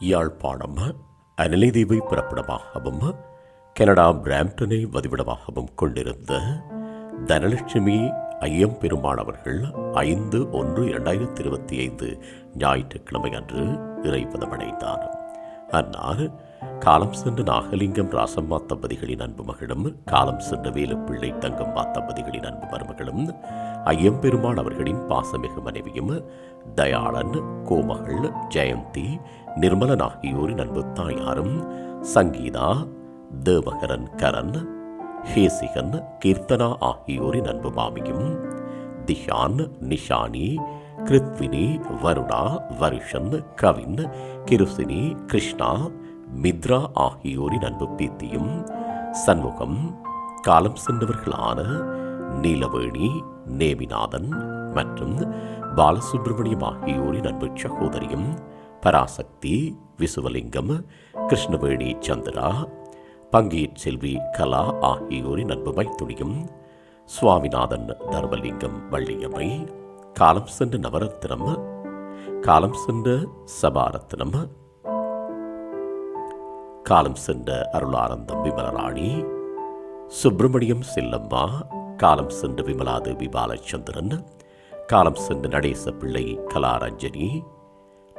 Yazhpanam அனலைதீவை பிறப்பிடமாகவும் Canada பிராம்டனை வதிவிடமாகவும் கொண்டிருந்த தனலட்சுமி ஐயம் பெருமானவர்கள் ஐந்து ஒன்று இரண்டாயிரத்தி இருபத்தி ஐந்து ஞாயிற்றுக்கிழமை அன்று இறைப்பதமடைந்தார் அன்னார் காலம் சென்ற நாகலிங்கம் ராசம்மா தம்பதிகளின் அன்பு மகளும் காலம் சென்ற வேலுப்பிள்ளை தங்கம்மா தம்பதிகளின் அன்பு மருமகளும் ஐயம்பெருமாள் அவர்களின் பாசமிகு மனைவியும் தயாளன் கோமகள் ஜெயந்தி நிர்மலன் ஆகியோரின் அன்பு தாயாரும் சங்கீதா தேவகரன் கரன் ஹேசிகன் கீர்த்தனா ஆகியோரின் அன்பு மாமியும் திஷான் நிஷானி கிருத்வினி வருணா வருஷன் கவின் கிருசினி கிருஷ்ணா மித்ரா ஆகியோரின் அன்பு பீத்தியும் சண்முகம் காலம் சென்றவர்களான நீலவேணி நேமிநாதன் மற்றும் பாலசுப்பிரமணியம் ஆகியோரின் அன்பு சகோதரியும் பராசக்தி விசுவலிங்கம் கிருஷ்ணவேணி சந்திரா பங்கீர் செல்வி கலா ஆகியோரின் அன்பு மைத்துணியும் சுவாமிநாதன் தர்மலிங்கம் வள்ளியம்மை காலம் சென்ற நவரத்தினம் காலம் சென்ற சபாரத்தினம் காலம் சென்ற அருளானந்தம் விமலராணி சுப்பிரமணியம் செல்லம்மா காலம் சென்ற விமலாதேவி பாலச்சந்திரன் காலம் சென்ற நடேச பிள்ளை கலாரஞ்சனி.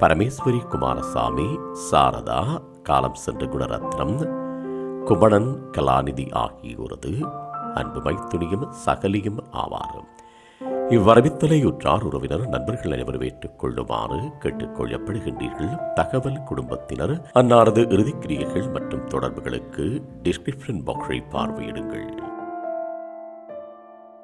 பரமேஸ்வரி குமாரசாமி சாரதா காலம் சென்ற குணரத்னம். குமணன் கலாநிதி ஆகியோரது அன்பு மைத்துணியும் சகலியும் ஆவார். இவ்வரவித்தலை உற்றார் உறவினர் நண்பர்கள் அனைவரும் ஏற்றுக்கொள்ளுமாறு கேட்டுக்கொள்ளப்படுகின்றீர்கள். தகவல் குடும்பத்தினர் அன்னாரது இறுதிக்கிரியைகள் மற்றும் தொடர்புகளுக்கு டிஸ்கிரிப்ஷன் பாக்ஸை பார்வையிடுங்கள்.